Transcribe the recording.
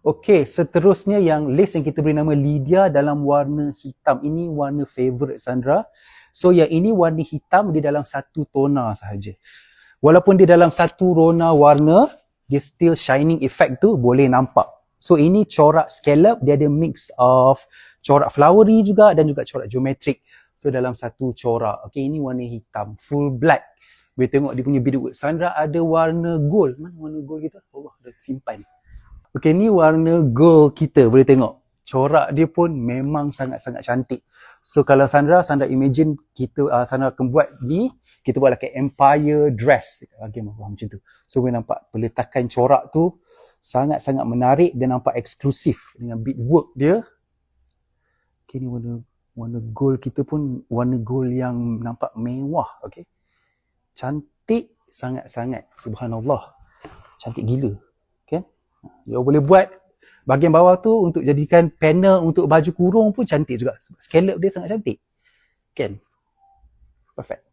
Okey, seterusnya yang lace yang kita beri nama Lydia dalam warna hitam. Ini warna favorite Sandra. So yang ini warna hitam dia dalam satu tona sahaja. Walaupun dia dalam satu rona warna, dia still shining effect tu boleh nampak. So ini corak scallop, dia ada mix of corak flowery juga dan juga corak geometric. So dalam satu corak. Okay, ini warna hitam, full black. Boleh tengok dia punya beadwork. Sandra ada warna gold. Mana warna gold kita? Allah, dah simpan. Okay, ni warna gold kita. Boleh tengok. Corak dia pun memang sangat-sangat cantik. So kalau Sandra, Sandra imagine kita, uh, Sandra akan buat ni, kita buat like empire dress. Okay, macam tu. So boleh nampak peletakan corak tu sangat-sangat menarik dan nampak eksklusif dengan beadwork dia. Okay, ni warna warna gold kita pun warna gold yang nampak mewah. Okay. Cantik sangat-sangat. Subhanallah. Cantik gila. You boleh buat bahagian bawah tu untuk jadikan panel untuk baju kurung pun cantik juga. Scallop dia sangat cantik. Kan? Perfect.